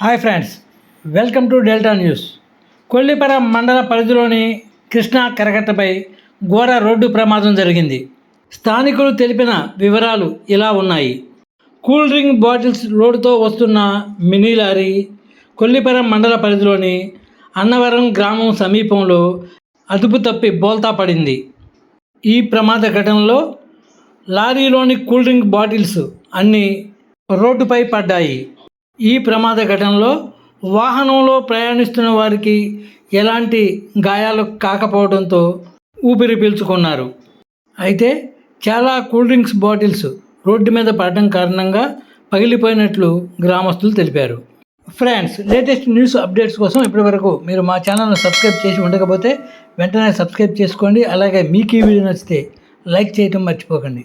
Hi friends welcome to delta news. Kollipara మండల పరిధిలోని కృష్ణా కరకట్టపై ఘోర రోడ్డు ప్రమాదం జరిగింది. స్థానికులు తెలిపిన వివరాలు ఇలా ఉన్నాయి. కూల్ డ్రింక్ బాటిల్స్ రోడ్డుతో వస్తున్న మినీ లారీ కొల్లిపరం మండల పరిధిలోని అన్నవరం గ్రామం సమీపంలో అదుపు తప్పి బోల్తా పడింది. ఈ ప్రమాద ఘటనలో లారీలోని కూల్ డ్రింక్ బాటిల్స్ అన్నీ రోడ్డుపై పడ్డాయి. ఈ ప్రమాద ఘటనలో వాహనంలో ప్రయాణిస్తున్న వారికి ఎలాంటి గాయాలు కాకపోవడంతో ఊపిరి పీల్చుకున్నారు. అయితే చాలా కూల్ డ్రింక్స్ బాటిల్స్ రోడ్డు మీద పడడం కారణంగా పగిలిపోయినట్లు గ్రామస్తులు తెలిపారు. ఫ్రెండ్స్ లేటెస్ట్ న్యూస్ అప్డేట్స్ కోసం ఇప్పటివరకు మీరు మా ఛానల్ను సబ్స్క్రైబ్ చేసి ఉండకపోతే వెంటనే సబ్స్క్రైబ్ చేసుకోండి. అలాగే మీకు ఈ వీడియో నచ్చితే లైక్ చేయటం మర్చిపోకండి.